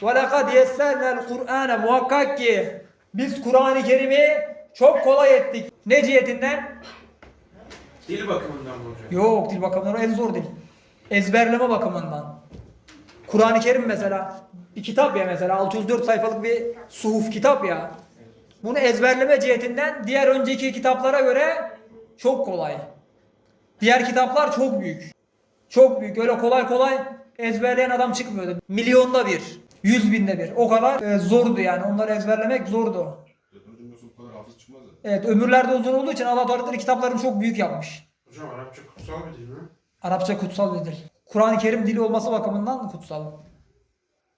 وَلَقَدْ يَسَّرْنَا الْقُرْآنَ Muhakkak ki biz Kur'an-ı Kerim'i çok kolay ettik. Ne cihetinden? Dil bakımından mı hocam? Yok dil bakımından o en zor dil. Ezberleme bakımından. Kur'an-ı Kerim mesela bir kitap ya mesela 604 sayfalık bir suhuf kitap ya. Bunu ezberleme cihetinden diğer önceki kitaplara göre çok kolay. Diğer kitaplar çok büyük. Çok büyük. Öyle kolay kolay ezberleyen adam çıkmıyordu. Milyonda bir, yüz binde bir. O kadar e, zordu yani. Onları ezberlemek zordu. Dördüncü cümlesi o kadar hafız çıkmaz ya. Evet ömürlerde uzun olduğu için Allah Teala kitaplarını çok büyük yapmış. Hocam Arapça kutsal bir dil mi? Arapça kutsal bir dil. Kur'an-ı Kerim dili olması bakımından kutsal.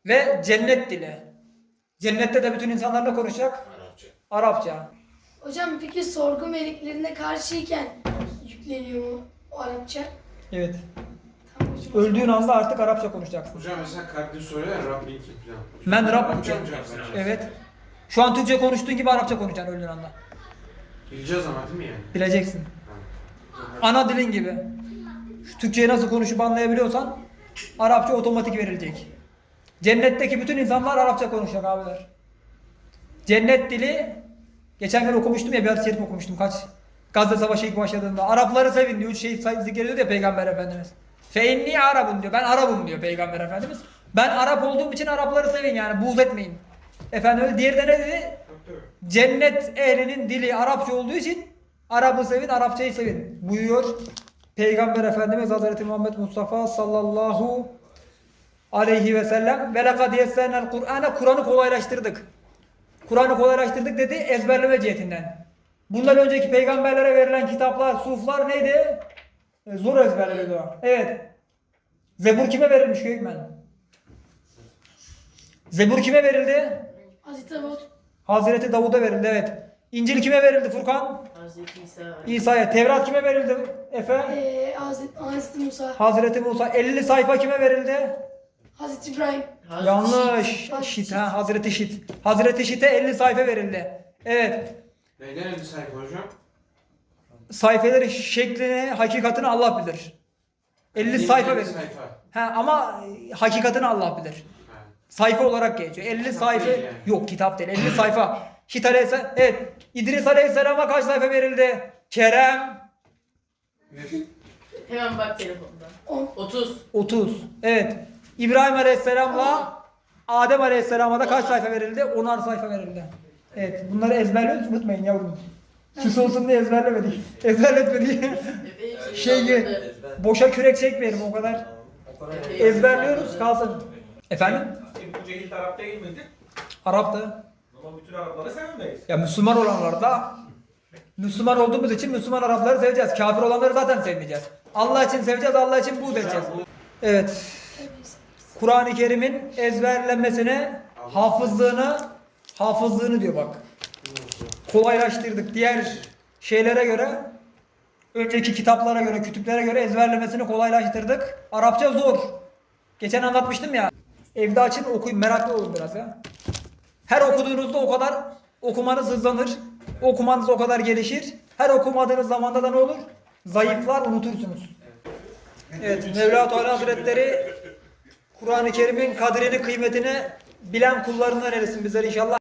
Ve cennet dili. Cennette de bütün insanlarla konuşacak Arapça. Arapça. Hocam peki sorgu meleklerine karşıyken yükleniyor mu o Arapça? Evet. Öldüğün anda artık Arapça konuşacaksın. Hocam mesela kalbin soruyor ya Rabbin kim falan. Ben Rabbim? Evet. Şu an Türkçe konuştuğun gibi Arapça konuşacaksın öldüğün anda. Bileceğiz ama değil mi yani? Bileceksin. Ana dilin gibi. Şu Türkçeyi nasıl konuşup anlayabiliyorsan Arapça otomatik verilecek. Cennetteki bütün insanlar Arapça konuşacak abiler. Cennet dili geçen gün okumuştum ya bir hadis-i şerif okumuştum kaç Gazze Savaşı ilk başladığında. Arapları sevin diyor. Üç şey say- zikrediyor ya Peygamber Efendimiz. Fe inni Arabun diyor. Ben Arap'ım diyor Peygamber Efendimiz. Ben Arap olduğum için Arapları sevin yani buğz etmeyin. Efendim diğeri de ne dedi? Cennet ehlinin dili Arapça olduğu için Arap'ı sevin, Arapçayı sevin. Buyuruyor Peygamber Efendimiz Hazreti Muhammed Mustafa sallallahu aleyhi ve sellem ve lekad yessernel Kur'an'a Kur'an'ı kolaylaştırdık. Kur'an'ı kolaylaştırdık dedi ezberleme cihetinden. Bundan önceki peygamberlere verilen kitaplar, suflar neydi? E, Zor ezberleniyordu. Evet. Zebur kime verilmiş Gökmen? Zebur kime verildi? Hazreti Davut. Hazreti Davud'a verildi evet. İncil kime verildi Furkan? Hazreti İsa İsa'ya. Tevrat kime verildi Efe? Ee, Hazreti, Hazreti Musa. Hazreti Musa. 50 sayfa kime verildi? Hazreti İbrahim. Hazreti Yanlış. Şit. Şit ha Hazreti Şit. Hazreti Şit'e 50 sayfa verildi. Evet. Neyden 50 sayfa hocam? Sayfaları şeklini, hakikatini Allah bilir. 50 Elli- sayfa elli verildi. sayfa. Ha ama hakikatini Allah bilir. Ha. Sayfa olarak geçiyor. 50 Kitap sayfa değil yani. yok kitap değil. 50 sayfa. Şit Aleyhisselam evet. İdris Aleyhisselam'a kaç sayfa verildi? Kerem Hemen bak telefondan. 10. 30. 30. Evet. İbrahim Aleyhisselam'la Adem Aleyhisselam'a da kaç sayfa verildi? 10'ar sayfa verildi. Evet. Bunları ezberliyoruz unutmayın yavrum. Süs olsun diye ezberlemedik. Ezberletmedik. Şey salladı. boşa kürek çekmeyelim o kadar. Ezberliyoruz kalsın. Efendim? Ebu Cehil de Arap değil miydi? Arap'tı. Ama bütün Arapları sevemeyiz. Ya Müslüman olanlar da Müslüman olduğumuz için Müslüman Arapları seveceğiz. Kafir olanları zaten sevmeyeceğiz. Allah için seveceğiz, Allah için buğz edeceğiz. Evet. Kur'an-ı Kerim'in ezberlenmesine, hafızlığını, hafızlığını diyor bak. Kolaylaştırdık. Diğer şeylere göre, önceki kitaplara göre, kütüplere göre ezberlemesini kolaylaştırdık. Arapça zor. Geçen anlatmıştım ya. Evde açın okuyun, meraklı olun biraz ya. Her okuduğunuzda o kadar okumanız hızlanır. Okumanız o kadar gelişir. Her okumadığınız zamanda da ne olur? Zayıflar, unutursunuz. Evet, Mevla Teala Hazretleri Kur'an-ı Kerim'in kadrini, kıymetini bilen kullarından eylesin bizleri inşallah.